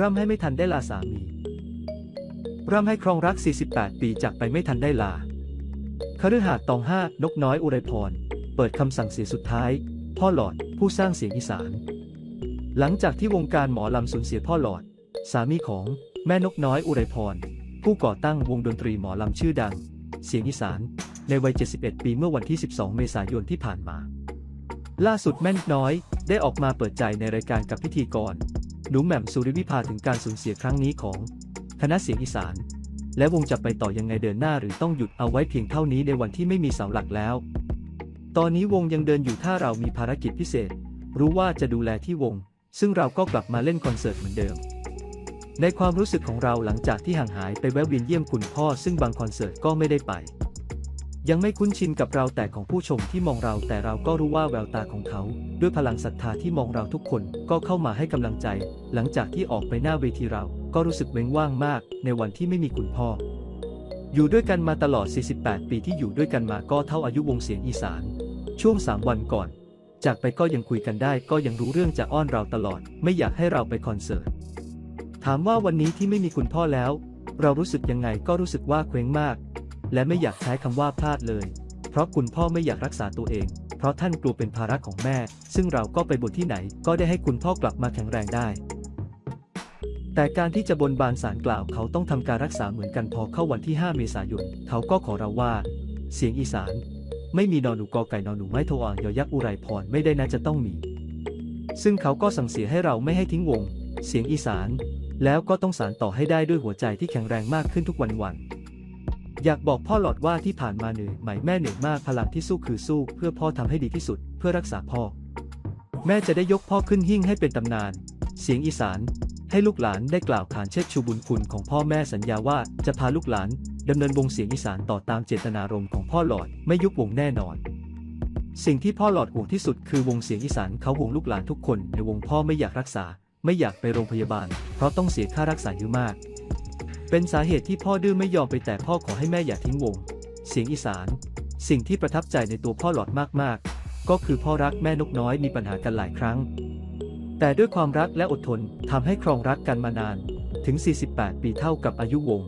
ร่ำให้ไม่ทันได้ลาสามีร่ำให้ครองรัก 48 ปีจากไปไม่ทันได้ลาคฤหาสน์ตองห้านกน้อยอุไรพร เปิดคำสั่งเสียสุดท้าย พ่อหลอดผู้สร้างเสียงอีสาน หลังจากที่วงการหมอลำสูญเสียพ่อหลอด สามีของแม่นกน้อยอุไรพร ผู้ก่อตั้งวงดนตรีหมอลำชื่อดัง เสียงอีสาน ในวัย 71 ปีเมื่อวันที่ 12 เมษายนที่ผ่านมา ล่าสุดแม่นกน้อยได้ออกมาเปิดใจในรายการกับพิธีกร หนูแหม่มสุริวิภาถึงการสูญเสียครั้งนี้ของ คณะเสียงอีสาน และวงจะไปต่อยังไงเดินหน้าหรือต้องหยุดเอาไว้เพียงเท่านี้ในวันที่ไม่มีเสาหลักแล้ว ตอนนี้วงยังเดินอยู่ถ้าเรามีภารกิจพิเศษ รู้ว่าจะดูแลที่วง ซึ่งเราก็กลับมาเล่นคอนเสิร์ตเหมือนเดิม ในความรู้สึกของเราหลังจากที่ห่างหายไปแวะเวียนเยี่ยมคุณพ่อซึ่งบางคอนเสิร์ตก็ไม่ได้ไป ยังไม่คุ้นชินกับเราแต่ของผู้ชมที่มองเราแต่เราก็รู้ว่าแววตาของเขา ด้วยพลังศรัทธาที่มองเราทุกคนก็เข้ามาให้กำลังใจ หลังจากที่ออกไปหน้าเวทีเรา ก็รู้สึกเว้งว่างมาก ในวันที่ไม่มีคุณพ่อ อยู่ด้วยกันมาตลอด 48 ปีที่อยู่ด้วยกันมาก็เท่าอายุวงเสียงอีสาน ช่วง 3 วันก่อน จากไปก็ยังคุยกันได้ ก็ยังรู้เรื่องจะอ้อนเราตลอด ไม่อยากให้เราไปคอนเสิร์ตถามว่าวันนี้ที่ไม่มีคุณพ่อแล้ว เรารู้สึกยังไงก็รู้สึกว่าเคว้งมาก และไม่อยากใช้คำว่าพลาดเลย เพราะคุณพ่อไม่อยากรักษาตัวเอง เพราะท่านกลัวเป็นภาระของแม่ ซึ่งเราก็ไปบนที่ไหนก็ได้ให้คุณพ่อกลับมาแข็งแรงได้ แต่การที่จะบนบานสารกล่าวเขาต้องทำการรักษาเหมือนกันพอเข้าวันที่ 5 เมษายนเขาก็ขอเราว่า เสียงอีสาน ไม่มีนอนหนูกอไก่นอนหนูไม้ทวางยอยักษ์อุไรพรไม่ได้นะจะต้องมี ซึ่งเขาก็สั่งเสียให้เราไม่ให้ทิ้งวง เสียงอีสาน แล้วก็ต้องสารต่อให้ได้ด้วยหัวใจที่แข็งแรงมากขึ้นทุกวันวัน อยากบอกพ่อหลอดว่าที่ผ่านมาเหนื่อยไหมแม่เหนื่อยมากพลังที่สู้คือสู้ เพื่อพ่อทำให้ดีที่สุด เพื่อรักษาพ่อ แม่จะได้ยกพ่อขึ้นหิ้งให้เป็นตำนาน เสียงอีสาน ให้ลูกหลานได้กล่าวขานเชิดชูบุญคุณของพ่อแม่สัญญาว่าจะพาลูกหลานดำเนินวงเสียงอีสานต่อตามเจตนารมณ์ของพ่อหลอดไม่ยุบวงแน่นอน สิ่งที่พ่อหลอดห่วงที่สุดคือวงเสียงอีสานเขาห่วงลูกหลานทุกคนในวงพ่อไม่อยากรักษา ไม่อยากไปโรงพยาบาล เพราะต้องเสียค่ารักษาเยอะมาก เป็นสาเหตุที่พ่อดื้อไม่ยอมไปแต่พ่อขอให้แม่อย่าทิ้งวง เสียงอีสาน สิ่งที่ประทับใจในตัวพ่อหลอดมากๆ ก็คือพ่อรักแม่นกน้อยมีปัญหากันหลายครั้ง แต่ด้วยความรักและอดทนทำให้ครองรักกันมานานถึง 48 ปีเท่ากับอายุวง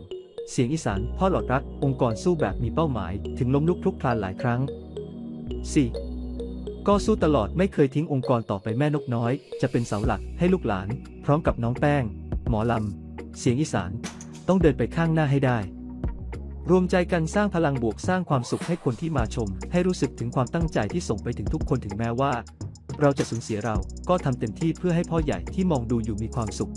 เสียงอีสานพ่อหลอดรักองค์กรสู้แบบมีเป้าหมาย ถึงล้มลุกคลุกคลานหลายครั้ง 4. ก็สู้ตลอดไม่เคยทิ้งองค์กรต่อไปแม่นกน้อย จะเป็นเสาหลักให้ลูกหลาน พร้อมกับน้องแป้ง หมอลำ เสียงอีสาน ต้องเดินไปข้างหน้าให้ได้ รวมใจกันสร้างพลังบวกสร้างความสุขให้คนที่มาชม ให้รู้สึกถึงความตั้งใจที่ส่งไปถึงทุกคนถึงแม้ว่า เราจะสูญเสียเราก็ทำเต็มที่เพื่อให้พ่อใหญ่ที่มองดูอยู่มีความสุข